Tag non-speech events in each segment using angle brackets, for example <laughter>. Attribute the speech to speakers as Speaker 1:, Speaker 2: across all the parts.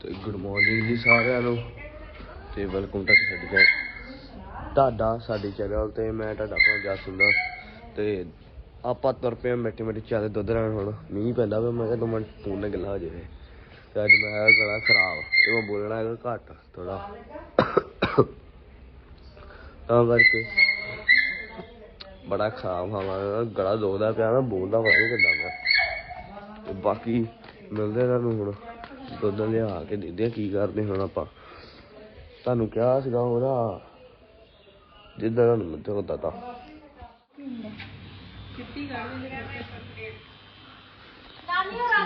Speaker 1: ਤੇ good morning ਜੀ ਸਾਰਿਆਂ ਨੂੰ। ਤੇ ਵੈਲਕਮ ਟੂ ਸਾਡੇ ਚੈਨਲ ਤੁਹਾਡਾ, ਸਾਡੇ ਚੈਨਲ ਤੇ ਮੈਂ ਤੁਹਾਡਾ ਆਪਣਾ ਜਸ ਤੇ ਆਪਾਂ ਤੁਰ ਪਏ ਮਿੱਟੀ ਮਿੱਟੀ ਚਾਹ ਦੇ ਦੁੱਧ ਨਾਲ ਹੁਣ। ਮੀਂਹ ਪੈਂਦਾ ਵਾ ਮੈਂ ਕਿਹਾ ਦੋ ਮਿੰਟ ਫੋਨ ਨਾਲ ਗੱਲਾਂ ਹੋ ਜਾਵੇ। ਤੇ ਅੱਜ ਮੈਂ ਗਲਾ ਖਰਾਬ, ਤੇ ਮੈਂ ਬੋਲਣਾ ਹੈਗਾ ਘੱਟ ਥੋੜਾ ਤਾਂ ਕਰਕੇ ਬੜਾ ਖਰਾਬ ਹਵਾ ਗਲਾ ਦੁਖਦਾ ਪਿਆ ਨਾ ਬੋਲਦਾ ਪਤਾ ਨਹੀਂ ਕਿੱਦਾਂ ਮੈਂ ਬਾਕੀ ਮਿਲਦੇ ਤੁਹਾਨੂੰ ਹੁਣ। ਦੁੱਧ ਲਿਆ ਕੇ ਦਿੰਦੇ ਆ ਕੀ ਕਰਦੇ ਹੁਣ ਆਪਾਂ। ਤੁਹਾਨੂੰ ਕਿਹਾ ਸੀਗਾ ਉਹਦਾ ਜਿੱਦਾਂ ਤੁਹਾਨੂੰ ਮੈਂ ਤੁਹਾਨੂੰ ਦੱਸਦਾ।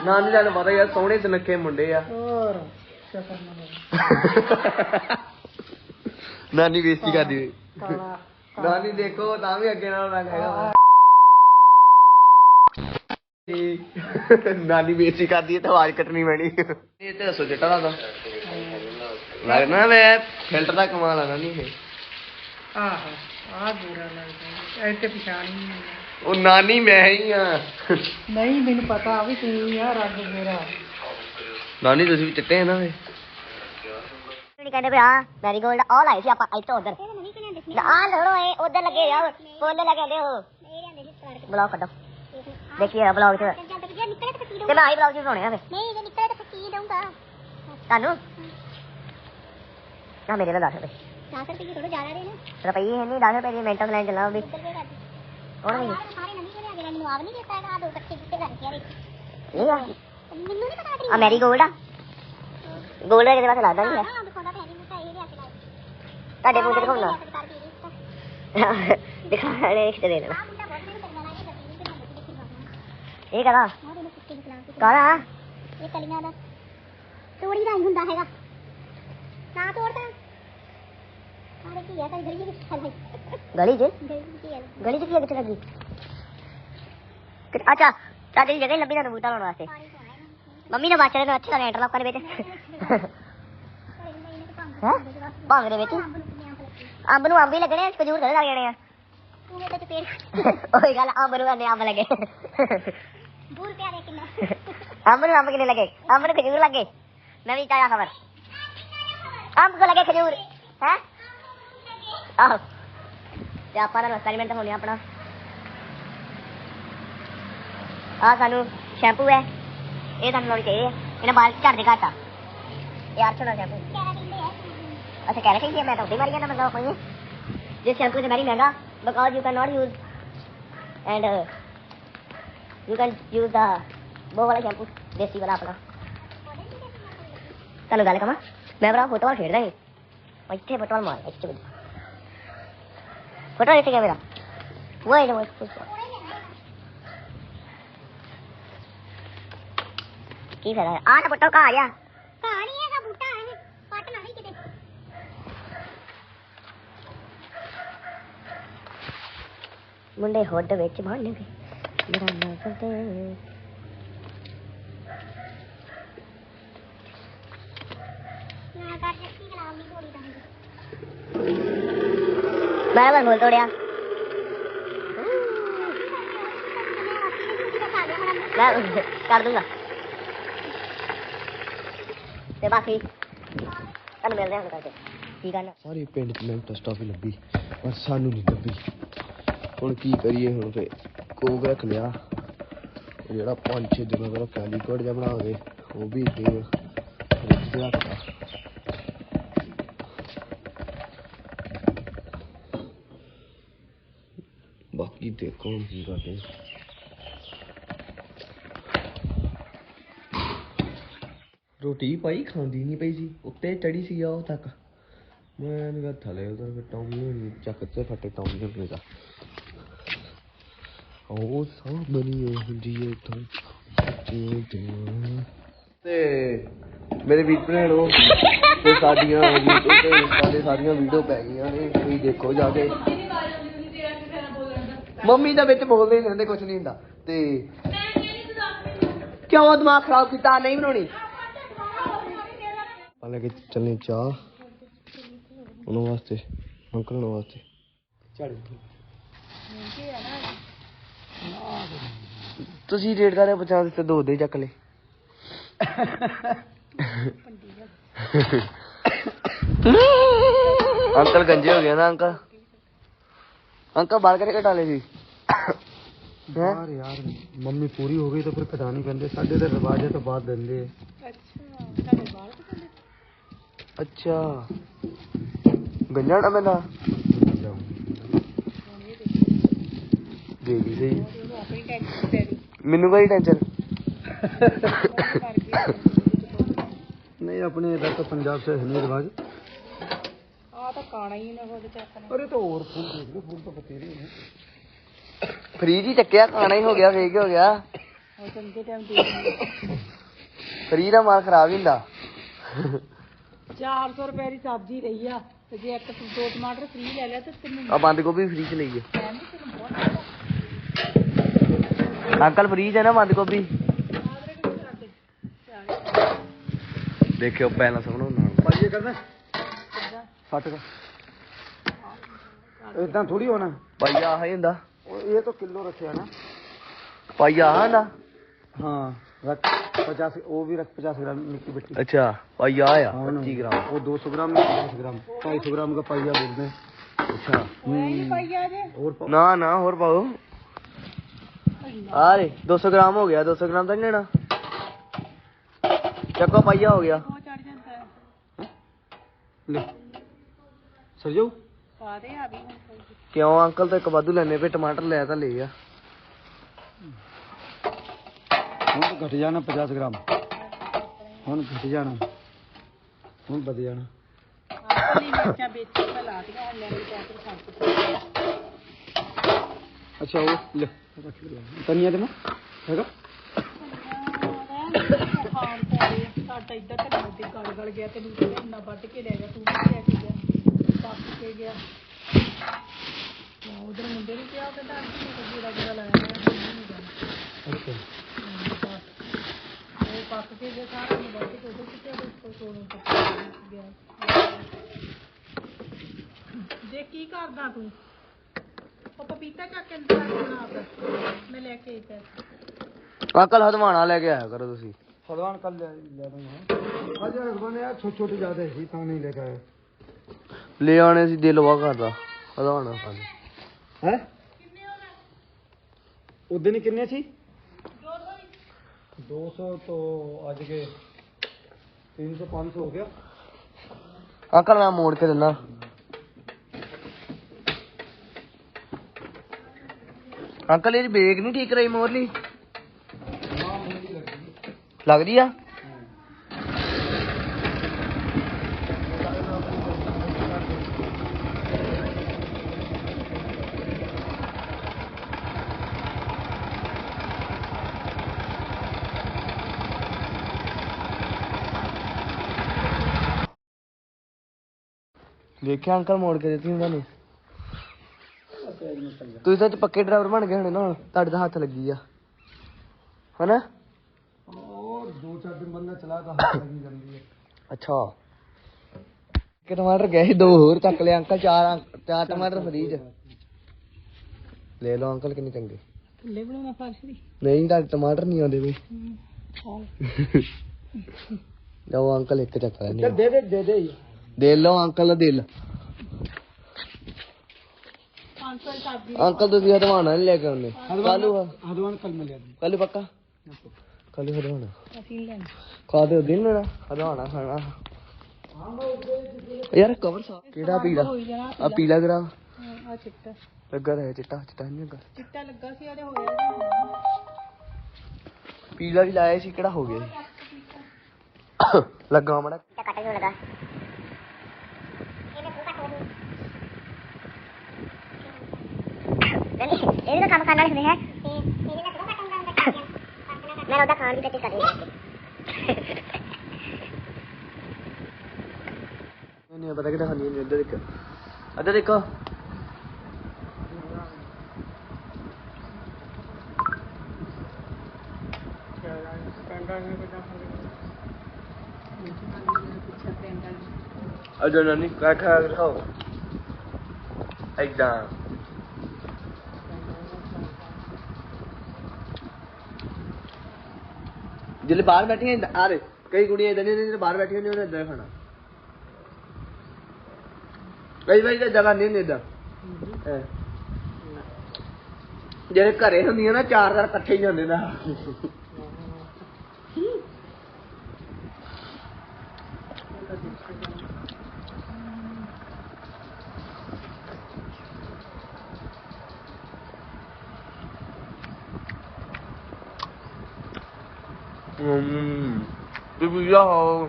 Speaker 1: ਨਾਨੀ ਤੁਹਾਨੂੰ ਪਤਾ ਯਾਰ ਸੋਹਣੇ ਸੁਨੱਖੇ ਮੁੰਡੇ ਆ।
Speaker 2: ਹੋਰ ਸ਼ੁਕਰ ਮਨੋ
Speaker 1: ਨਾਨੀ ਬੇਇੱਜ਼ਤੀ ਕਰਦੀ ਹੋਈ।
Speaker 2: ਕਾਲਾ
Speaker 1: ਨਾਨੀ ਦੇਖੋ ਤਾਂ ਵੀ ਅੱਗੇ ਨਾਲ ਰੰਗ ਹੈਗਾ ਨਾਨੀ ਬੇਇੱਜ਼ਤੀ ਕਰਦੀ ਹੈ ਤਾਂ ਆਵਾਜ਼ ਕੱਟਣੀ ਪੈਣੀ। ਇਹ ਤੇ ਦੱਸੋ ਜੱਟਾ ਦਾ ਲੱਗਣਾ ਮੈਂ ਫਿਲਟਰ ਦਾ ਕਮਾਲ ਆ ਨਾਨੀ ਇਹ।
Speaker 2: ਆਹੋ ਆ ਬੁਰਾ ਲੱਗਦਾ ਐ ਤੇ ਪਛਾਣ ਹੀ ਨਹੀਂ ਆਉਂਦਾ।
Speaker 1: ਉਹ ਨਾਨੀ ਮੈਂ ਹੀ ਆ।
Speaker 2: ਨਹੀਂ ਮੈਨੂੰ ਪਤਾ ਵੀ ਤੂੰ ਆ ਰੰਗ ਮੇਰਾ।
Speaker 1: ਨਾਨੀ ਤੁਸੀਂ ਵੀ ਚਿੱਟੇ ਆ ਨਾ ਵੇ
Speaker 3: ਨਹੀਂ ਕਹਿੰਦੇ ਵੀ ਹਾਂ ਮੈਰੀਗੋਲਡ ਆਲ ਆਏ ਸੀ ਆਪਾਂ ਇੱਥੋਂ ਉਧਰ। ਆ ਲੜੋ ਇਹ ਉਧਰ ਲੱਗੇ ਆ ਫੁੱਲ ਲਗਾਉਂਦੇ ਹੋ ਬਲੌਗ ਕੱਢੋ। ਦੇਖੀਏ ਬਲੌਗ ਚ ਤੇ ਮੈਂ ਆਈ ਬਲੌਗ ਚ ਬਣਾਉਣੇ ਆ ਫੇ
Speaker 4: ਨਹੀਂ ਜੇ ਨਿਕਲੇ ਤਾਂ ਕੀ ਦਊਂਗਾ
Speaker 3: ਤੁਹਾਨੂੰ ਨਾ ਮੇਰੇ ਨਾਲ 10 ਰੁਪਏ
Speaker 4: 10 ਰੁਪਏ ਥੋੜਾ ਜ਼ਿਆਦਾ ਦੇਣਾ
Speaker 3: ਰੁਪਈਏ ਹੈ ਨਹੀਂ 10 ਰੁਪਏ ਦੀ ਮਿੰਟਾਂ ਲੈਣ ਚੱਲਾਂ ਵੀ
Speaker 4: ਸਾਰੇ ਨਵੀਂ ਜਿਹੜੇ ਅਗਲੇ ਮੈਨੂੰ ਆਗ ਨਹੀਂ ਦਿੱਤਾ ਹੈਗਾ ਦੋ ਇਕੱਠੇ ਕਿੱਥੇ ਗਿਆ ਵਿੱਚ
Speaker 3: ਇਹ ਆ
Speaker 4: ਮੈਨੂੰ ਨਹੀਂ ਪਤਾ
Speaker 3: ਆ ਮੈਰੀਗੋਲਡ ਆ ਗੋਲਡ ਦਾ ਕਿਤੇ ਪਾਸੇ ਲੱਗਦਾ ਨਹੀਂ ਤੁਹਾਡੇ ਮੂੰਹ ਤੇ ਦਿਖਾਉਣਾ
Speaker 4: ਰਿਸ਼ਤਾ
Speaker 3: ਦਿਖਾ ਲੈ ਰਿਸ਼ਤੇ ਦੇ ਦੇਣਾ
Speaker 4: ਆ ਮੁੰਡਾ ਬਹੁਤ ਮੈਨੂੰ ਕਰਨਾ ਲੱਗੇ ਬੱਤੀ ਤੇ ਬੰਦੇ ਦੀ ਖਿਲਵਾ
Speaker 3: ਇਹ ਕਹਦਾ?
Speaker 4: ਸਿੱਕੇ
Speaker 3: ਕਾਹਦਾ?
Speaker 4: ਇਹ ਕਲੀਆਂ ਦਾ। ਤੋੜੀ ਦਾ ਹੀ ਹੁੰਦਾ ਹੈਗਾ। ਨਾ ਤੋੜਦਾ। ਆਰੇ ਕੀ ਆ ਤਾਂ ਗਲੀ ਖਲ ਹੈ
Speaker 3: ਗਲੀ 'ਚ?
Speaker 4: ਗਲੀ ਹੀ
Speaker 3: 'ਚ ਕੀ ਕਿੱਥੇ ਲੱਗੀ? ਅੱਛਾ ਤੁਹਾਡੀ ਜਗ੍ਹਾ ਹੀ ਲੱਭੀ ਤੁਹਾਨੂੰ ਬੂਟਾ ਲਾਉਣ ਵਾਸਤੇ।
Speaker 4: ਤੋਂ
Speaker 3: ਮੰਮੀ ਨੇ ਬਾਚੜੇ ਨੂੰ ਅੱਛਾ ਇੰਟਰਲੌਕਾਂ ਦੇ ਵਿੱਚ।
Speaker 4: ਤਾਂ
Speaker 3: ਹੈ? ਭੰਗ ਦੇ ਵਿੱਚ?
Speaker 4: ਅੰਬ ਨੂੰ ਅੰਬ
Speaker 3: ਹੀ ਲੱਗਣੇ ਆ ਖਜੂਰ ਥੋੜੇ ਲੱਗ ਜਾਣੇ ਆ।
Speaker 4: ਤੂੰ ਇਹਦੇ ਤੇ ਪੇੜ
Speaker 3: ਉਹੀ ਗੱਲ ਅੰਬ ਨੂੰ ਅੰਬ ਲੱਗੇ।
Speaker 4: ਬੂਰ ਪਿਆਰੇ ਕਿੰਨਾ
Speaker 3: ਅੰਬ ਨੂੰ ਅੰਬ ਕਿੰਨੇ ਲੱਗੇ ਅੰਬ ਨੂੰ ਖਜੂਰ ਲੱਗੇ ਨਵੀਂ ਤਾਜ਼ਾ ਖਬਰ ਅੰਬ ਕੋ ਲੱਗੇ ਖਜੂਰ ਹੈ ਆਹੋ ਤੇ ਆਪਾਂ ਦਾ ਐਕਸਪੈਰੀਮੈਂਟ ਹੋਣੀ ਆਪਣਾ ਆ ਸਾਨੂੰ ਸ਼ੈਂਪੂ ਹੈ ਇਹ ਤੁਹਾਨੂੰ ਲਾਉਣੀ ਚਾਹੀਦੀ ਹੈ ਇਹਨਾਂ ਬਾਲ ਝੜਦੇ ਘੱਟ ਆ ਇਹ ਅਰਸ਼ ਦਾ ਸ਼ੈਂਪੂ
Speaker 4: ਪਿਆਰਾ ਦਿੰਦੇ ਆ
Speaker 3: ਅੱਛਾ ਕਹਿ ਰਹੇ ਸੀ ਮੈਂ ਤਾਂ ਉੱਤੇ ਮਾਰੀ ਜਾਂਦਾ ਮਤਲਬ ਕੋਈ this shampoo is very mehanga because you cannot use and uh, You can use the ਬੋ ਵਾਲਾ ਸ਼ੈਂਪੂ ਦੇਸੀ ਵਾਲਾ ਆਪਣਾ। ਤੁਹਾਨੂੰ ਗੱਲ ਕਮਾ ਮੈਂ ਬਰਾ ਫੁੱਟਬਾਲ ਖੇਡਦਾ ਹਾਂ ਇੱਥੇ ਫੁੱਟਬਾਲ ਮਾਰ ਇੱਥੇ ਫੁੱਟਬਾਲ ਇੱਥੇ ਗਿਆ ਮੇਰਾ ਵਾਈ ਨਾ ਵਾਈ ਫੁੱਟਬਾਲ ਕੀ ਫਾਇਦਾ ਆ ਨਾ ਪੁੱਟੋ ਘਾ ਜਾ ਘਾ
Speaker 4: ਨਹੀਂ ਹੈਗਾ ਬੂਟਾ ਹੈ ਪੱਟ ਨਾ ਨਹੀਂ ਕਿਤੇ।
Speaker 3: ਮੁੰਡੇ ਹੁੱਡ ਵਿੱਚ ਬੰਨ ਗਏ
Speaker 4: ਨਹੀਂ ਥੋੜੀ ਦਾ
Speaker 3: ਮੈਂ ਬਸ ਬੋਲ ਤੋੜਿਆ ਮੈਂ ਕਰ ਦੂੰਗਾ ਤੇ ਬਾਕੀ ਤੁਹਾਨੂੰ ਮਿਲਦੇ ਹਾਂ ਹੁਣ ਕਰਕੇ ਠੀਕ ਆ ਨਾ
Speaker 1: ਸਾਰੇ ਪਿੰਡ 'ਚ ਮੈਨੂੰ ਸਟਾਫ ਲੱਭੀ ਪਰ ਸਾਨੂੰ ਨਹੀਂ ਲੱਭੀ। ਹੁਣ ਕੀ ਕਰੀਏ ਹੁਣ ਫੇ ਕੋਕ ਰੱਖ ਲਿਆ ਜਿਹੜਾ ਪੰਜ ਛੇ ਦਿਨਾਂ ਦਾ ਕੈਲੀਕੋਡ ਜਿਹਾ ਬਣਾ ਕੇ, ਉਹ ਵੀ ਦੇ ਫ੍ਰਿਜ ਰੱਖਤਾ ਬਾਕੀ ਦੇਖੋ ਕੀ ਕਰਦੇ ਰੋਟੀ ਪਾਈ, ਖਾਂਦੀ ਨਹੀਂ ਪਈ ਸੀ ਉੱਤੇ ਚੜੀ ਸੀ ਉਹ ਤੱਕ। ਮੈਂ ਨਿਕਾ ਥਲੇ ਉਧਰ ਫਿਰ ਟੌਮੀ ਨੂੰ ਚੱਕ ਤੇ ਫੱਟੇ ਟੌਮੀ ਨੂੰ ਨਿਕਾ ਉਹ ਸਾਹਮਣੇ ਹੁੰਦੀ ਏ ਤੋਂ ਤੋਂ ਤੇ ਮੇਰੇ ਵੀਰ ਭੈਣੋ ਤੇ ਸਾਡੀਆਂ YouTube ਤੇ Insta ਤੇ ਸਾਰੀਆਂ ਵੀਡੀਓ ਪੈ ਗਈਆਂ ਨੇ ਤੁਸੀਂ ਦੇਖੋ ਜਾ ਕੇ। ਮੰਮੀ ਦਾ ਵਿੱਚ ਬੋਲਦੇ ਨਹੀਂ ਹੁੰਦੇ ਕੁਝ ਨਹੀਂ ਹੁੰਦਾ। ਤੇ ਕਿਉਂ ਦਿਮਾਗ ਖਰਾਬ ਕੀਤਾ ਨਹੀਂ ਬਣਾਉਣੀ? ਆ ਲੈ ਕੇ ਚੱਲੇ ਚਾਹ। ਉਹਨਾਂ ਵਾਸਤੇ ਅੰਕਲ ਵਾਸਤੇ। ਝਾੜੀ। ਤੁਸੀਂ ਰੇਟ ਦਾ ਬਚਾ ਦਿੱਤੇ ਦੋ ਦੇ ਚੱਕ ਲੈ ਅੰਕਲ ਗੰਜੇ ਹੋ ਗਏ ਨਾ ਅੰਕਲ? ਅੰਕਲ ਬਾਲ ਕਰੇ ਕਟਾ ਸੀ।
Speaker 5: ਯਾਰ ਯਾਰ ਮੰਮੀ ਪੂਰੀ ਹੋ ਗਈ ਤਾਂ ਫਿਰ ਕਟਾਣੀ ਪੈਂਦੇ ਸਾਡੇ ਤੇ ਰਿਵਾਜ ਹੈ ਤਾਂ ਬਾਅਦ ਦਿੰਦੇ।
Speaker 2: ਅੱਛਾ। ਤੁਹਾਡੇ ਬਾਲ ਕਿੱਥੇ
Speaker 1: ਅੱਛਾ ਗੰਜਾ ਮੈਨਾਂ ਦੇ ਸਹੀ।
Speaker 2: ਟੈਨਸ਼ਨ ਪੈ ਗਈ
Speaker 1: ਮੈਨੂੰ ਕੋਈ ਟੈਨਸ਼ਨ
Speaker 2: ਕਰ ਗਈ
Speaker 5: नहीं अपने इधर तो पंजाब से है नहीं रिवाज
Speaker 2: ਆ ਤਾਂ ਕਾਣਾ ਹੀ ਨਾ ਉਹਦੇ ਚ ਆਪਣੇ
Speaker 5: अरे तो और फूल देख लो फूल तो बतेरे हैं
Speaker 1: ਫਰੀਜ ਹੀ ਚੱਕਿਆ ਖਾਣਾ ਹੀ ਹੋ ਗਿਆ ਫੇਕ ਹੋ ਗਿਆ
Speaker 2: ਉਹ ਚੰਗੇ ਟਾਈਮ ਦੇ
Speaker 1: ਫਰੀਜ ਦਾ ਮਾਲ ਖਰਾਬ ਹੀ ਹੁੰਦਾ
Speaker 2: 400 ਰੁਪਏ ਦੀ ਸਬਜ਼ੀ ਰਹੀ ਆ ਤੇ ਜੇ ਇੱਕ ਤੂੰ ਦੋ ਟਮਾਟਰ ਫ੍ਰੀ ਲੈ ਲਿਆ ਤੇ ਤੈਨੂੰ
Speaker 1: ਆ ਬੰਦ ਗੋਭੀ ਫਰੀਜ ਚ ਲਈਏ
Speaker 2: ਕਹਿੰਦੀ ਤੈਨੂੰ ਬਹੁਤ
Speaker 1: ਅੰਕਲ ਫਰੀਜ ਹੈ ਨਾ ਬੰਦ ਗੋਭੀ ਦੇਖਿਓ ਪਹਿਲਾਂ ਸਭ ਨੂੰ ਨਾਲ
Speaker 5: भाई ये करना साठ का इतना थोड़ी होना
Speaker 1: ਭਾਈ ਆਹ ਹੀ ਹੁੰਦਾ
Speaker 5: और ये तो किलो रखे है ना
Speaker 1: ਭਾਈ आह ਹੁੰਦਾ
Speaker 5: हाँ रख पचास वो भी रख पचास ग्राम मिट्टी बिट्टी
Speaker 1: ਅੱਛਾ ਭਾਈ ਆਹ ਆ
Speaker 5: हाँ ना।
Speaker 1: 25 ग्राम
Speaker 5: वो दो सौ ग्राम में पचास ग्राम ढाई सौ ग्राम का पाइया बोलते हैं
Speaker 1: ਅੱਛਾ
Speaker 2: ਨਹੀਂ ਪਾਈਆ ਜੇ
Speaker 5: और पाओ।
Speaker 1: ਨਾ ਨਾ ਹੋਰ ਪਾਓ ਆ ਰੇ 200 ਗ੍ਰਾਮ ਹੋ ਗਿਆ 200 ਗ੍ਰਾਮ ਤਾਂ ਨਹੀਂ ਲੈਣਾ। ਚੱਕੋ ਪਾਈਆ ਹੋ ਗਿਆ।
Speaker 2: ਉਹ ਚੜ ਆ ਵੀ
Speaker 1: ਕਿਉਂ ਅੰਕਲ ਤਾਂ ਇੱਕ ਵਾਧੂ ਲੈਨੇ ਪਏ ਟਮਾਟਰ ਲੈ ਤਾਂ ਲਏ ਆ।
Speaker 5: ਹੁਣ ਘਟ ਜਾਣਾ 50 ਗ੍ਰਾਮ। ਹੁਣ ਘਟ ਜਾਣਾ। ਹੁਣ ਵਧ ਜਾਣਾ। ਅੱਛਾ ਉਹ ਲੈ। ਤਨੀਆ ਦੇ ਨਾ ਹੈਗਾ?
Speaker 2: ਸਾਡਾ ਇੱਧਰ ਤੇ ਮੋਦੀ ਗਲ ਗਲ ਗਿਆ ਤੈਨੂੰ ਕਹਿੰਦਾ ਇੰਨਾ ਵੱਢ ਕੇ ਲੈ ਗਿਆ ਤੂੰ ਵੀ ਲੈ ਕੇ ਗਿਆ ਪੱਕ ਕੇ ਗਿਆ ਉਧਰ ਮੁੰਡੇ ਨੂੰ ਕਿਹਾ ਕਹਿੰਦਾ ਆਂਟੀ ਨੇ ਬੁਰਾ ਬੁਰਾ ਲਾਇਆ ਮੈਂ
Speaker 5: ਅੱਛਾ
Speaker 2: ਉਹ ਪੱਕ ਕੇ ਗਿਆ ਸਾਰਾ ਨੂੰ ਵੱਢ ਕੇ ਉਹਦੇ ਕਿਤੇ ਉਹਦੇ ਸੋਨੂੰ ਪੱਕ ਗਿਆ ਦੇ ਕੀ ਕਰਦਾ ਤੂੰ? ਉਹ ਪਪੀਤਾ ਚੱਕ ਕੇ ਅੰਦਰ ਰੱਖਣਾ ਆਪ ਮੈਂ ਲੈ ਕੇ ਆਈ ਪੈਸੇ
Speaker 1: ਅੰਕਲ ਹਦਵਾਣਾ ਲੈ ਕੇ ਆਇਆ ਕਰੋ ਤੁਸੀਂ
Speaker 5: फलवान कल ले ले दूंगा आज यार बने यार छोटे छोटे ज्यादा ही तो नहीं लेकर आए
Speaker 1: ਲੈ ਆਣੇ ਸੀ ਦਿਲ ਵਾ ਕਰਦਾ ਹਦਵਾਣਾ ਖਾਣ
Speaker 5: हैं उस दिन कितने थी दो सौ तो आज के तीन सौ पाँच सौ हो गया
Speaker 1: ਅੰਕਲ ਮੈਂ ਮੋੜ ਕੇ ਦਿੰਦਾ ਅੰਕਲ, ਇਹਦੀ ਬੇਗ ਨਹੀਂ ਠੀਕ ਰਹੀ ਮੋਰਲੀ ਲੱਗਦੀ ਆ? ਦੇਖਿਆ ਅੰਕਲ ਮੋੜ ਕੇ ਦਿੱਤੀ ਉਹਨਾਂ ਨੇ? ਤੁਸੀਂ ਤਾਂ ਪੱਕੇ ਡਰਾਈਵਰ ਬਣ ਗਏ ਹੋਣੇ ਨਾਲ ਤੁਹਾਡੇ ਤਾਂ ਹੱਥ ਲੱਗੀ ਆ। ਹਨਾ? ਹੋਰ ਦੋ ਚਾਰ ਦਿਨ ਦੋ ਹੋਰ ਚੱਕ ਲਿਆ ਅੰਕਲ ਚਾਰ ਚਾਰ ਟਮਾਟਰ ਫਰੀਜ। ਲੈ ਲਓ ਅੰਕਲ ਕਿੰਨੇ ਚੰਗੇ। ਨਹੀਂ ਤੁਹਾਡੇ ਟਮਾਟਰ ਨਹੀਂ ਆਉਂਦੇ ਵੀ ਲਓ ਅੰਕਲ ਇੱਕ ਚੱਕ ਲੈਣੇ
Speaker 5: ਦੇ ਦੇ ਦੇ
Speaker 1: ਦੇ ਲਓ ਅੰਕਲ ਦਿਲ।
Speaker 2: ਅੰਕਲ ਸਾਡੀ
Speaker 1: ਅੰਕਲ ਤੁਸੀਂ ਹਦਵਾਣਾ ਨਹੀਂ ਲੈ ਕੇ ਆਉਨੇ ਕੱਲੂ
Speaker 5: ਹਦਵਾਨ ਕੱਲ ਮਿਲਿਆ
Speaker 1: ਕੱਲੂ ਪੱਕਾ? ਕੱਲੂ ਹਦਵਾਣਾ।
Speaker 2: ਅਸੀਂ ਲੈਣਾ
Speaker 1: ਖਾਦੇ ਦਿਨ ਨਾ ਹਦਵਾਣਾ ਖਾਣਾ। ਯਾਰ ਕਵਰ ਸਾ ਕਿਹੜਾ ਪੀਲਾ? ਆ ਪੀਲਾ ਗਰਾ
Speaker 2: ਆ ਚਿੱਟਾ।
Speaker 1: ਲੱਗਾ ਰਿਹਾ ਚਿੱਟਾ ਚਿੱਟਾ ਨਹੀਂ ਲੱਗਾ?
Speaker 2: ਚਿੱਟਾ ਲੱਗਾ ਸੀ ਅਰੇ ਹੋਇਆ
Speaker 1: ਪੀਲਾ ਵੀ ਲਾਇਆ ਸੀ ਕਿਹੜਾ ਹੋ ਗਿਆ ਲੱਗਾ ਮੜਾ
Speaker 3: ਕੱਟ ਹੀ ਲੱਗਾ। ਨਹੀਂ ਇਹ ਤਾਂ ਕੰਮ ਕਰਨ ਵਾਲੇ ਹੁੰਦੇ ਹੈ। ਮੈਂ ਉਹਦਾ ਖਾਣ ਦੀ ਪ੍ਰੈਕਟਿਸ ਕਰ ਰਹੀ ਹਾਂ।
Speaker 1: ਨਹੀਂ ਪਤਾ ਕਿਹੜਾ ਖਾਣੀ ਇੱਧਰ ਦੇਖੋ। ਇੱਧਰ ਦੇਖੋ। ਅਜਾ ਨਾਨੀ ਕਾ ਖਾ ਖਾਓ। ਐਦਾਂ ਜਿਹੜੇ ਬਾਹਰ ਬੈਠੇ ਆ ਆ ਰੇ ਕਈ ਕੁੜੀਆਂ ਇਦਾਂ ਨਹੀਂ ਨੇ ਬਾਹਰ ਬੈਠੀਆਂ ਨੇ ਉਹਨੇ ਇਦਾਂ ਖਾਣਾ। ਕਈ ਵਾਰੀ ਤਾਂ ਜਗ੍ਹਾ ਨਹੀਂ ਇਦਾਂ ਜਿਹੜੇ ਘਰੇ ਹੁੰਦੀਆਂ ਨਾ ਚਾਰ ਚਾਰ ਇਕੱਠੇ ਹੀ ਜਾਂਦੇ ਨਾ। ਵੀ ਆਹ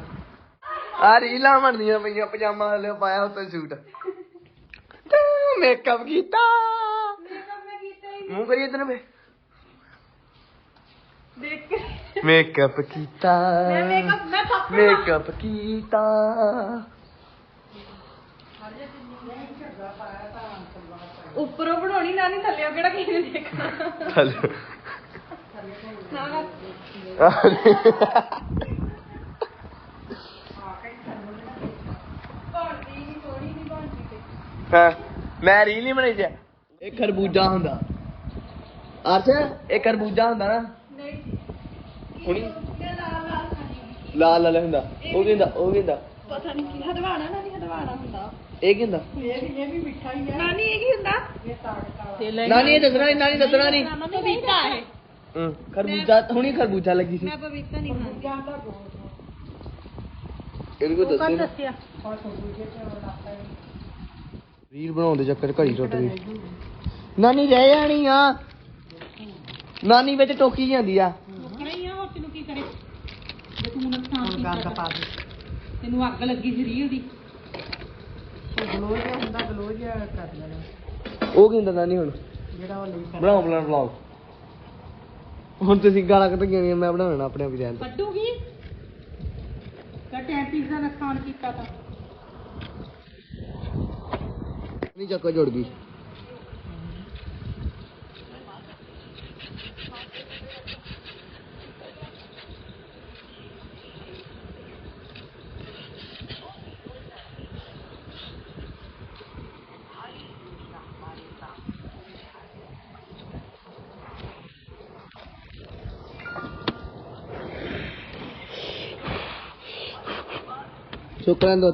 Speaker 1: ਆ ਰੀਲਾਂ ਬਣਦੀਆਂ ਪਈਆਂ ਪਜਾਮਾ ਹਲੇ ਪਾਇਆ ਉੱਤੇ ਸੂਟ। ਮੇਕਅਪ ਕੀਤਾ। ਮੂੰਹ ਕਰੀਏ ਤੈਨੂੰ ਮੈਂ
Speaker 2: ਦੇਖ ਕੇ
Speaker 1: ਮੇਕਅਪ ਕੀਤਾ।
Speaker 2: ਮੈਂ ਮੇਕਅਪ ਮੈਂ ਥੱਪੜ
Speaker 1: ਮੇਕਅਪ ਕੀਤਾ।
Speaker 2: ਉੱਪਰੋਂ ਬਣਾਉਣੀ ਨਾ ਨਹੀਂ ਥੱਲੇੋਂ ਕਿਹੜਾ ਕਿਸੇ ਨੇ ਦੇਖਣਾ?
Speaker 1: ਹਲੋ
Speaker 2: ਨਾ ਬਣਦੀ ਨਹੀਂ ਥੋੜੀ ਨਹੀਂ ਬਣਦੀ ਤੇ
Speaker 1: ਹਾਂ। ਮੈਂ ਰੀਲ ਨਹੀਂ ਬਣਾਈ ਜਾ। ਇਹ ਖਰਬੂਜਾ ਹੁੰਦਾ। ਅਰਸ਼ ਇਹ ਖਰਬੂਜਾ ਹੁੰਦਾ ਨਾ।
Speaker 2: ਨਹੀਂ।
Speaker 1: ਹੁਣੀ।
Speaker 2: ਲਾਲ ਲਾਲ ਖਾਣੀ
Speaker 1: ਲਾਲ ਲਾਲ ਹੁੰਦਾ। ਉਹ ਕੀ ਹੁੰਦਾ ਉਹ ਕੀ ਹੁੰਦਾ।
Speaker 2: ਪਤਾ ਨਹੀਂ ਕੀ ਹਦਵਾਣਾ ਨਾ ਨਹੀਂ ਹਦਵਾਣਾ ਹੁੰਦਾ।
Speaker 1: ਇਹ ਕੀ ਹੁੰਦਾ?
Speaker 2: ਨਾਨੀ ਇਹ ਕੀ ਹੁੰਦਾ? ਤੇ ਲੈ
Speaker 1: ਨਾਨੀ ਇਹ ਦੱਸਣਾ ਨਹੀਂ ਨਾਨੀ ਦੱਸਣਾ ਨਹੀਂ
Speaker 2: ਪਪੀਤਾ ਹੈ
Speaker 1: ਹੂੰ ਖਰਬੂਜਾ ਹੁਣੀ ਖਰਬੂਜਾ ਲੱਗੀ ਸੀ।
Speaker 2: ਮੈਂ ਪਪੀਤਾ ਨਹੀਂ ਖਾਂਦੀ।
Speaker 1: ਇਹਨੂੰ ਕੋਈ ਦੱਸੇ ਨਾ
Speaker 2: ਦੱਸਿਆ
Speaker 1: ਰੀਲ ਬਣਾਉਣ ਦੇ ਚੱਕਰ ਘੜੀ ਟੁੱਟ ਗਈ। ਨਾਨੀ ਰਹਿ ਜਾਣੀ ਆ। ਨਾਨੀ ਵਿੱਚ ਟੋਕੀ ਜਾਂਦੀ ਆ।
Speaker 2: ਮੁੱਕਣਾ ਹੀ ਆ ਹੋਰ ਤੈਨੂੰ ਕੀ ਕਰੇ? ਜੇ ਤੂੰ ਨੁਕਸਾਨ ਕੀਤਾ ਪਾ ਦੇ। ਤੈਨੂੰ ਅੱਗ ਲੱਗੀ ਸੀ ਰੀਲ ਦੀ।
Speaker 1: ਉਹ ਕੀ ਹੁੰਦਾ ਨਾਨੀ ਹੁਣ? ਬਣਾਓ ਆਪਣਾ ਵਲੌਗ ਹੁਣ ਤੁਸੀਂ ਗਾਲਾਂ ਕੱਢ ਗਈਆਂ ਮੈਂ ਬਣਾਉਣਾ ਆਪਣੇ ਆਪ ਹੀ ਰਹਿਣ
Speaker 2: ਕੱਢੂਗੀ? ਤਾਂ ਟੈਂਪੀਸ ਦਾ ਨੁਕਸਾਨ ਕੀਤਾ ਤਾਂ।
Speaker 1: ਨਹੀਂ ਚੱਕੋ ਜੁੜ ਗਈ ਸ਼ੁਕਰਾਂ ਦੋ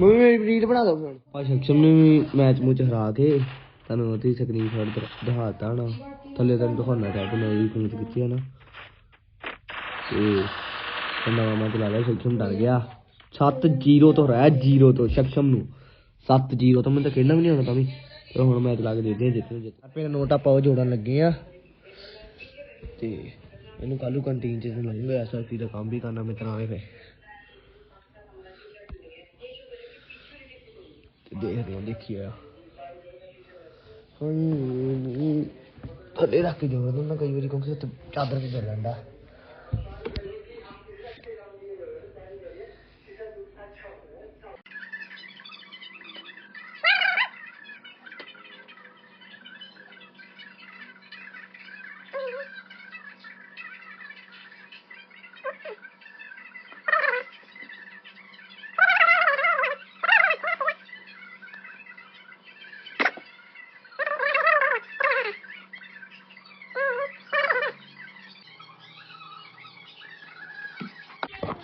Speaker 1: ਮੰਮੀ, ਮੇਰੀ ਰੀਡ ਬਣਾ ਦੋ ਹੁਣ ਆ ਸ਼ਖਸ਼ਮ ਨੇ ਵੀ ਮੈਚ ਮੂਚ ਹਰਾ ਕੇ ਤੁਹਾਨੂੰ ਉਹਦੀ ਸਕਰੀਨਸ਼ਾਟ ਦਿਖਾਤਾ ਨਾ। ਥੱਲੇ ਤੈਨੂੰ ਦਿਖਾਉਣਾ ਚਾਹਤੇ ਮੈਂ ਉਹਦੀ ਫੋਨ ਕੀਤੀ ਆ ਨਾ। ਤੇ ਤੇ ਨਵਾਂ ਮੈਚ ਲਾ ਲਿਆ ਸ਼ਖਸ਼ਮ ਡਰ ਗਿਆ। 7-0 ਤੋਂ ਰਹਿ 0 ਤੋਂ ਸ਼ਖਸ਼ਮ ਨੂੰ। 7-0 ਤੋਂ, ਮੈਨੂੰ ਤਾਂ ਖੇਡਣਾ ਵੀ ਨਹੀਂ ਆਉਂਦਾ ਤਾਂ ਵੀ। ਤੇ ਹੁਣ ਮੈਚ ਲਾ ਕੇ ਦੇਖਦੇ ਹਾਂ ਜਿੱਤੂ ਜਿੱਤ। ਆਪੇ ਨੋਟ ਆਪਾਂ ਉਹ ਜੋੜਨ ਲੱਗੇ ਆ। ਤੇ ਇਹਨੂੰ ਕੱਲੂ ਕੰਟੀਨ ਚ ਲਾਉਂਗੇ ਐਸਆਰਪੀ ਦਾ ਕੰਮ ਵੀ ਕਰਨਾ ਮਿੱਤਰਾਂ ਆਏ ਫੇ ਦੇਖਦੇ ਹਾਂ ਦੇਖੀਏ ਹਾਂ ਥੱਲੇ ਰੱਖ ਕੇ ਜਾਵਾਂ ਨਾ ਕਈ ਵਾਰੀ ਕਿਉਂਕਿ ਉੱਥੇ ਚਾਦਰ ਤੇ ਚੱਲ ਜਾਂਦਾ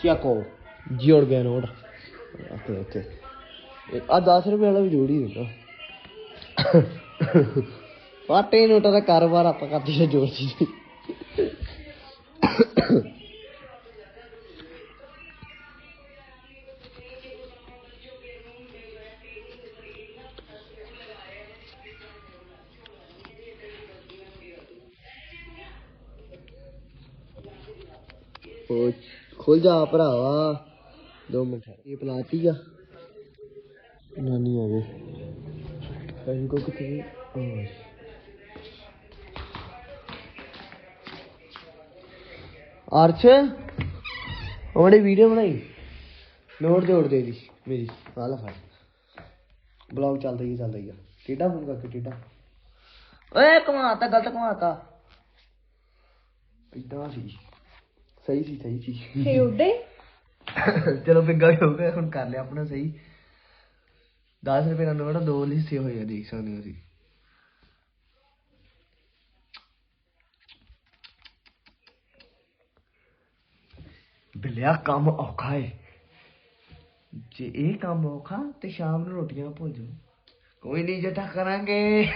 Speaker 1: ਚੱਕੋ। ਜੋੜ ਗਿਆ ਨੋਟ। Okay okay. ਆ 10 ਰੁਪਏ ਵਾਲਾ ਵੀ ਜੋੜ ਹੀ ਦਿੰਦਾ। ਪਾਟੇ ਨੋਟਾਂ ਦਾ ਕਾਰੋਬਾਰ ਆਪਾਂ ਕਰਦੇ ਹਾਂ ਜੋੜ ਜੀ ਜਾ ਭਰਾਵਾ। ਦੋ ਮਿੰਟ ਇਹ ਪਲਾਤੀ ਆ। ਨਾਨੀ ਆ ਗਏ। ਅਸੀਂ ਕੋ ਕਿਤੇ ਅਰਸ਼ ਉਹਨੇ ਵੀਡੀਓ ਬਣਾਈ? ਨੋਟ ਜੋੜ ਦੇ ਦੀ ਮੇਰੀ ਆ ਲੈ ਫੜ। ਬਲੌਗ ਚੱਲਦਾ ਹੀ ਚੱਲਦਾ ਹੀ ਆ। ਟੇਡਾ ਫੋਨ ਕਰਕੇ ਟੇਡਾ ਓਏ ਕਮਾਤਾ ਗਲਤ ਕਮਾਤਾ ਇਦਾਂ ਸੀ? ਸਹੀ ਸੀ ਸਹੀ ਸੀ।
Speaker 2: ਉਡੇ?
Speaker 1: ਚਲੋ ਬਿੱਗਾ ਵੀ ਹੋ ਗਿਆ ਹੁਣ ਕਰ ਲਿਆ ਆਪਣਾ ਸਹੀ। 10 ਰੁਪਏ ਦਾ ਨੋਟ ਦੋ ਲਿਸੇ ਹੋਏ ਆ ਦੇਖ ਸਕਦੇ ਹੋ ਤੁਸੀਂ। ਬਿਲਿਆ ਕੰਮ ਔਖਾ ਏ। ਜੇ ਇਹ ਕੰਮ ਔਖਾ ਤੇ ਸ਼ਾਮ ਨੂੰ ਰੋਟੀਆਂ ਭੁੱਲ ਜਾਓ। ਕੋਈ ਨਹੀਂ ਜਟਾ ਕਰਾਂਗੇ।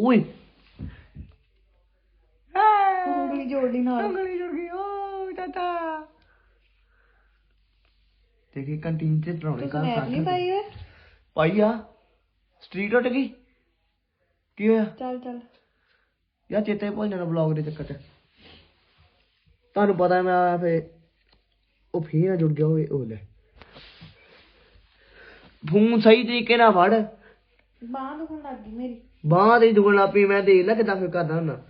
Speaker 1: ਓਏ। ਉਂਗਲੀ ਜੋੜ ਲਈ ਨਾਲ। ਉਂਗਲੀ ਜੁੜ ਗਈ। ਓ ਟਾਟਾ। ਦੇਖੀ ਕੰਟੀਨ ਚ ਡਰਾਉਣੇ ਕਰ ਨਹੀਂ ਪਾਈ ਓਏ। ਪਾਈ ਆ? ਸਟਰੀਟ ਉੱਟ ਗਈ? ਕੀ ਹੋਇਆ?
Speaker 2: ਚੱਲ ਚੱਲ।
Speaker 1: ਯਾਰ ਚੇਤੇ ਭੁੱਲ ਜਾਣਾ ਬਲੌਗ ਦੇ ਚੱਕਰ ਚ। ਤੁਹਾਨੂੰ ਪਤਾ ਮੈਂ ਆਇਆ ਫੇ ਉਹ ਫੇਰ ਨਾ ਜੁੜ ਗਿਆ ਹੋਏ ਉਹ ਲੈ। ਫੋਨ ਸਹੀ ਤਰੀਕੇ ਨਾਲ ਫੜ।
Speaker 2: ਬਾਹ ਦੁਖਣ ਲੱਗ ਗਈ ਮੇਰੀ।
Speaker 1: ਬਾਂਹ ਦੀ ਦੁਗਣ ਲੱਪੀ ਮੈਂ ਦੇਖ ਲੈ ਕਿਦਾਂ ਫੇਰ ਕਰਦਾ ਹੁੰਦਾ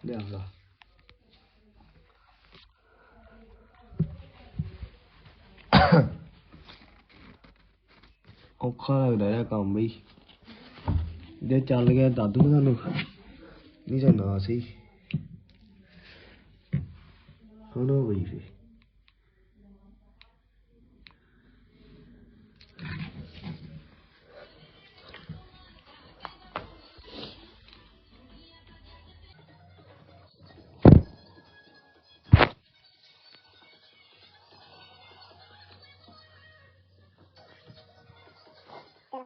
Speaker 1: ਲਿਆਂਗਾ <coughs> ਔਖਾ ਲੱਗਦਾ ਇਹ ਕੰਮ ਬਈ। ਜੇ ਚੱਲ ਗਿਆ ਦਾਦੂ ਨੇ ਸਾਨੂੰ, ਨਹੀਂ ਤਾਂ ਨਾ ਸੀ ਹੁਣ ਬਈ ਫੇ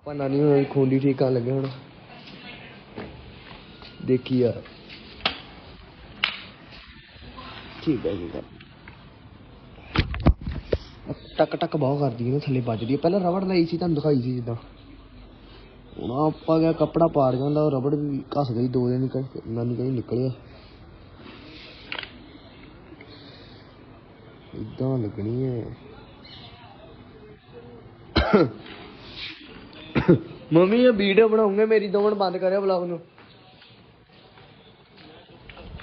Speaker 1: ਨਾਨੀ ਨਹੀਂ ਹੁਣ ਖੁੰਡੀ ਠੀਕ ਕਰਨ ਲੱਗੇ ਹੁਣ। ਦੇਖੀ ਯਾਰ। ਠੀਕ ਹੈ ਠੀਕ ਹੈ। ਟਕ ਟਕ ਬਹੁਤ ਕਰਦੀ ਹੈ ਥੱਲੇ ਵੱਜਦੀ ਹੈ ਪਹਿਲਾਂ ਰਬੜ ਲਈ ਸੀ, ਤੁਹਾਨੂੰ ਦਿਖਾਈ ਸੀ ਜਿੱਦਾਂ। ਹੁਣ ਆਪਾਂ ਗਿਆ ਕੱਪੜਾ ਪਾੜ ਜਾਂਦਾ ਉਹ ਰਬੜ ਵੀ ਘਸ ਗਈ ਦੋ ਦਿਨ ਨਾਨੀ ਕਹਿੰਦੀ ਨਿਕਲਿਆ। ਇਦਾਂ ਲੱਗਣੀ ਹੈ। ਮੰਮੀ, ਇਹ ਵੀਡੀਓ ਬਣਾਉਂਗੇ, ਮੇਰੀ ਦੋ ਬੰਦ ਕਰਿਓ ਵਲੌਗ ਨੂੰ।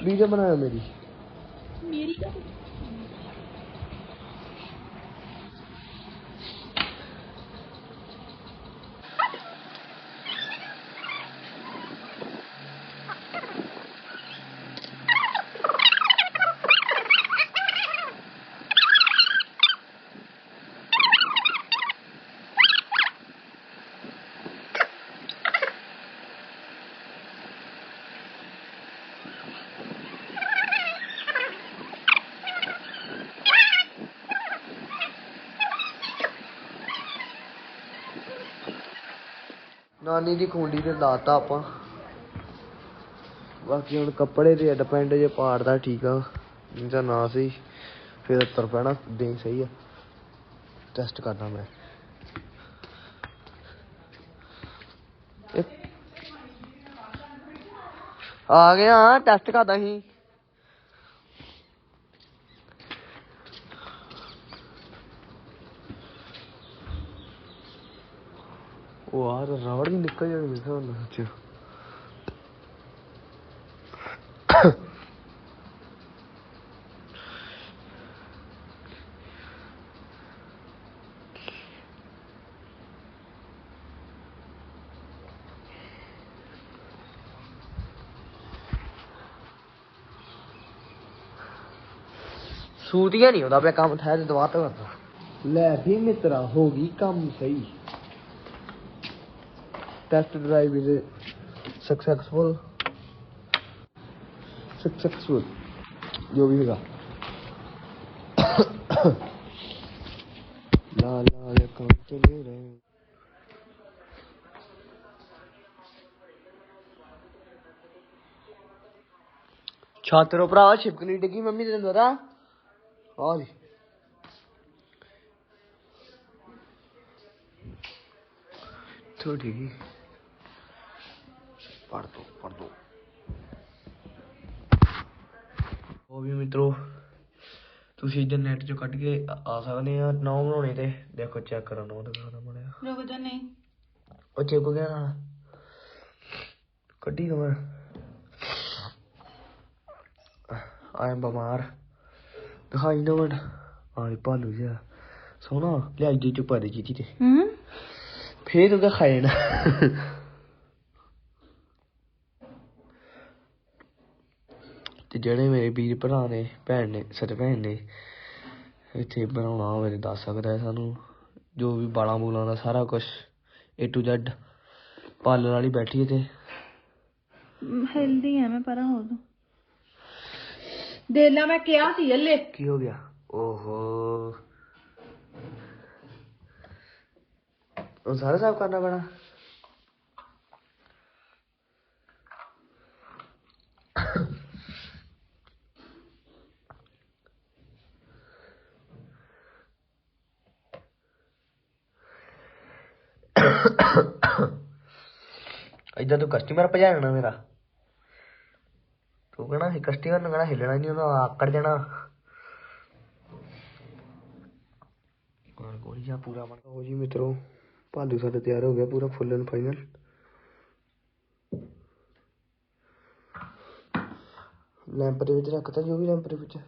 Speaker 1: ਵੀਡੀਓ ਬਣਾਇਆ ਮੇਰੀ।
Speaker 2: ਮੇਰੀ ਕਾ
Speaker 1: ਨਾਨੀ ਦੀ ਖੁੰਡੀ ਤੇ ਲਾਤਾ ਆਪਾਂ। ਬਾਕੀ ਹੁਣ ਕੱਪੜੇ ਤੇ ਡਿਪੈਂਡ ਜੇ ਪਾੜਦਾ ਠੀਕ ਆ ਨਹੀਂ ਤਾਂ ਨਾ ਸਹੀ, ਫਿਰ ਉੱਤਰ ਪੈਣਾ ਦੇ ਸਹੀ ਆ। ਟੈਸਟ ਕਰਨਾ ਮੈਂ। ਆ ਗਿਆ ਟੈਸਟ ਕਰਦਾ ਸੀ। ਉਹ ਆ ਰਬੜ ਨਿਕਲ ਜਾਣੀ ਮੇਰੇ ਹਿਸਾਬ ਨਾਲ ਨਹੀਂ ਹੁੰਦਾ ਪਿਆ ਕੰਮ, ਠਹਿਰ ਦਵਾ ਤੋਂ ਕਰਦਾ ਲੈ ਵੀ ਮਿੱਤਰਾ, ਹੋ ਗਈ ਕੰਮ ਸਹੀ। Test drive is successful successful ਜੋ ਵੀ ਹੋਗਾ ਲਾ ਲਾ ਲੈ ਕੰਮ ਚਲੇ ਰਹੇ ਛਾਤਰੋ ਭਰਾ ਛਿਪਕਲੀ ਡਿੱਗੀ ਮੰਮੀ ਤੈਨੂੰ ਪਤਾ ਆ ਜੀ ਥੋੜੀ ਜੀ ਪੜ ਦੋ ਪੜ ਦੋ ਉਹ ਵੀ ਮਿੱਤਰੋ ਤੁਸੀਂ ਇਧਰ ਨੈਟ ਚੋਂ ਕੱਢ ਕੇ ਆ ਸਕਦੇ ਆ ਨੌ ਬਣਾਉਣੇ ਤੇ। ਦੇਖੋ ਚੈੱਕ ਕਰੋ ਨੌ ਦਿਖਾਦਾ ਮੜਿਆ
Speaker 2: ਰੁਕ ਜਾ ਨਹੀਂ।
Speaker 1: ਉਹ ਚਿਪ ਗਿਆ ਨਾਲ ਕੱਢੀ ਆਈ ਐਮ ਬਿਮਾਰ। ਦਿਖਾਈ ਨਾ ਮੜ ਆਹ ਭਾਲੂ ਜਿਹਾ। ਸੋਹਣਾ। ਲੈ ਜੀ ਚੁੱਪਾ ਦੇ ਜੀ ਤੇ।
Speaker 6: ਹੂੰ।
Speaker 1: ਫੇਰ ਉਹਦਾ ਖਾਏ ਨਾ ਤੇ ਜਿਹੜੇ ਮੇਰੇ ਵੀਰ ਭਰਾ ਨੇ ਭੈਣ ਨੇ ਸੱਚ ਭੈਣ ਨੇ ਇੱਥੇ ਬਣਾਉਣਾ ਹੋਵੇ ਤੇ ਦੱਸ ਸਕਦਾ ਸਾਨੂੰ। ਜੋ ਵੀ ਬਾਲਾਂ ਬੂਲਾਂ ਦਾ ਸਾਰਾ ਕੁਝ A to Z ਪਾਲਣ ਵਾਲੀ ਬੈਠੀ ਤੇ
Speaker 6: ਹੈਲਦੀ ਆ ਮੈਂ ਪਰਾਂ ਹੋ ਦੂੰ ਦੇਲਾ ਮੈਂ ਕਿਹਾ ਸੀ ਹਲੇ।
Speaker 1: ਕੀ ਹੋ ਗਿਆ? ਓਹੋ। ਉਹ ਸਾਰਾ ਸਾਫ਼ ਕਰਨਾ ਪੈਣਾ। ਇਦਾਂ ਤੂੰ ਕਸਟਮਰ ਭਜਾਣਾ ਮੇਰਾ। ਤੂੰ ਕਹਣਾ ਸੀ ਕਸਟਮਰ ਨੂੰ ਕਹਣਾ ਹਿੱਲਣਾ ਨਹੀਂ ਉਹਨੂੰ ਆਕੜ ਜਾਣਾ ਔਰ ਕੋਈ ਜਾ ਪੂਰਾ ਬਣ ਹੋ ਜੀ ਮਿੱਤਰੋ ਭਾਲੂ ਸਾਡਾ ਤਿਆਰ ਹੋ ਗਿਆ ਪੂਰਾ ਫੁੱਲ ਐਂਡ ਫਾਈਨਲ ਲੈਂਪ ਦੇ ਵਿੱਚ ਰੱਖਤਾ ਜੋ ਵੀ ਲੈਂਪ ਦੇ ਵਿੱਚ।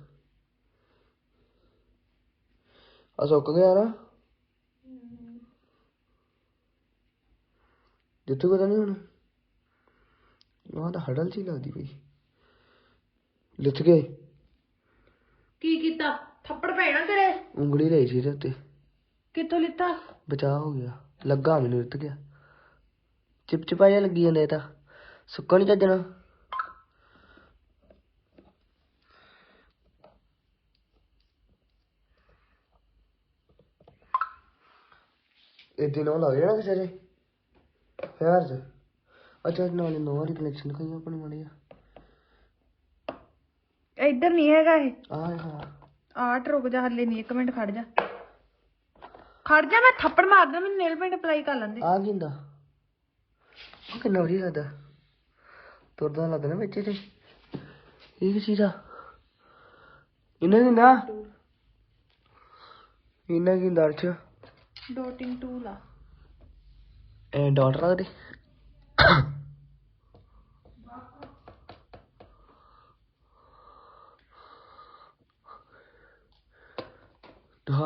Speaker 1: ਆ ਸੁੱਕ ਗਿਆ ਨਾ ਜਿੱਥੇ ਕੋ ਨਹੀਂ ਹੁਣ? ਆਹ ਤਾਂ ਹੜਲ ਜੀ ਲੱਗਦੀ ਪਈ। ਲਿਥ ਗਏ।
Speaker 6: ਕੀ ਕੀਤਾ? ਥੱਪੜ ਪੈਣਾ ਤੇਰੇ?
Speaker 1: ਉਂਗਲੀ ਰਹੀ ਸੀ ਇਹਦੇ ਉੱਤੇ।
Speaker 6: ਕਿੱਥੋਂ ਲਿੱਤਾ?
Speaker 1: ਬਚਾਅ ਹੋ ਗਿਆ। ਲੱਗਾ ਮੈਨੂੰ ਉੱਤ ਗਿਆ। ਚਿਪਚਿਪਾ ਜਿਹਾ ਲੱਗੀ ਜਾਂਦਾ ਇਹ ਤਾਂ। ਸੁੱਕਾ ਨਹੀਂ ਚੱਜਣਾ। ਇਹ ਦਿਨੋਂ ਲੱਗ ਜਾਣਾ ਕਿਸੇ ਦੇ। ਫੇਰ। ਚ ਅੱਛਾ ਨਾਲੇ ਨੋਵਾ ਦੀ ਕਲੈਕਸ਼ਨ ਕਈ ਆਪਣੀ ਮੜੀ ਆ
Speaker 6: ਇੱਧਰ ਨਹੀਂ ਹੈਗਾ ਇਹ।
Speaker 1: ਆਹ ਹਾਂ।
Speaker 6: ਆਟ ਰੁਕ ਜਾ ਹੱਲੇ ਨਹੀਂ ਇੱਕ ਮਿੰਟ ਖੜ ਜਾ। ਖੜ ਜਾ ਮੈਂ ਥੱਪੜ ਮਾਰਦਾ ਮੈਨੂੰ ਨੇਲ ਪੇਂਟ ਅਪਲਾਈ ਕਰ ਲੈਂਦੇ।
Speaker 1: ਆ ਕਿੰਦਾ? ਉਹ ਕਿੰਨਾ ਵਧੀਆ ਲੱਗਦਾ। ਤੁਰਦਾ ਲੱਗਦਾ ਨਾ ਵਿੱਚ ਤੇ ਇਹ ਕੀ ਚੀਜ਼ ਆ? ਇਹਨਾਂ ਕਿੰਦਾ ਇਹਨਾਂ ਕਿੰਦਾ ਅਰਚ
Speaker 6: ਡੋਟਿੰਗ ਟੂਲ ਆ।
Speaker 1: ਐ ਡਾਟ ਰੱਖਦੇ। ਦਿਖਾ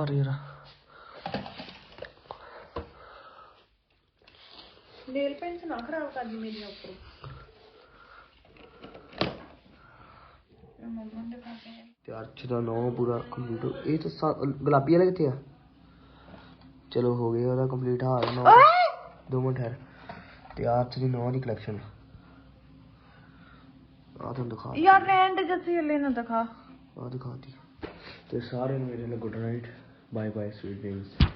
Speaker 1: ਰਿਹਾ
Speaker 6: ਨੇਲ ਪੇਂਟ ਨਾ ਖਰਾਬ ਕਰ ਦੀ ਮੇਰੀਆਂ ਉੱਪਰ।
Speaker 1: ਤੇ ਅਰਚ ਦਾ ਨਾਮ ਪੂਰਾ ਕੰਪਲੀਟ ਇਹ ਤਾਂ ਸਾ- ਗੁਲਾਬੀ ਵਾਲਾ ਕਿੱਥੇ ਆ? ਚਲੋ ਹੋ ਗਿਆ ਉਹਦਾ ਕੰਪਲੀਟ ਹਾਰ ਨਾ ਦੋ ਮਿੰਟ ਠਹਿਰ। ਤੇ ਅਰਚ ਦੀ ਨਾਮ ਦੀ ਕਲੈਕਸ਼ਨ ਆ ਤੁਹਾਨੂੰ ਦਿਖਾ
Speaker 6: ਯਾਰ ਰਹਿਣ ਦੇ ਜੱਸੀ ਹੱਲੇ ਨਾ ਦਿਖਾ
Speaker 1: ਆ ਦਿਖਾਤੀ ਤੇ ਸਾਰਿਆਂ ਨੂੰ ਮੇਰੇ ਲਈ ਗੁੱਡ ਨਾਈਟ 拜拜，兄弟。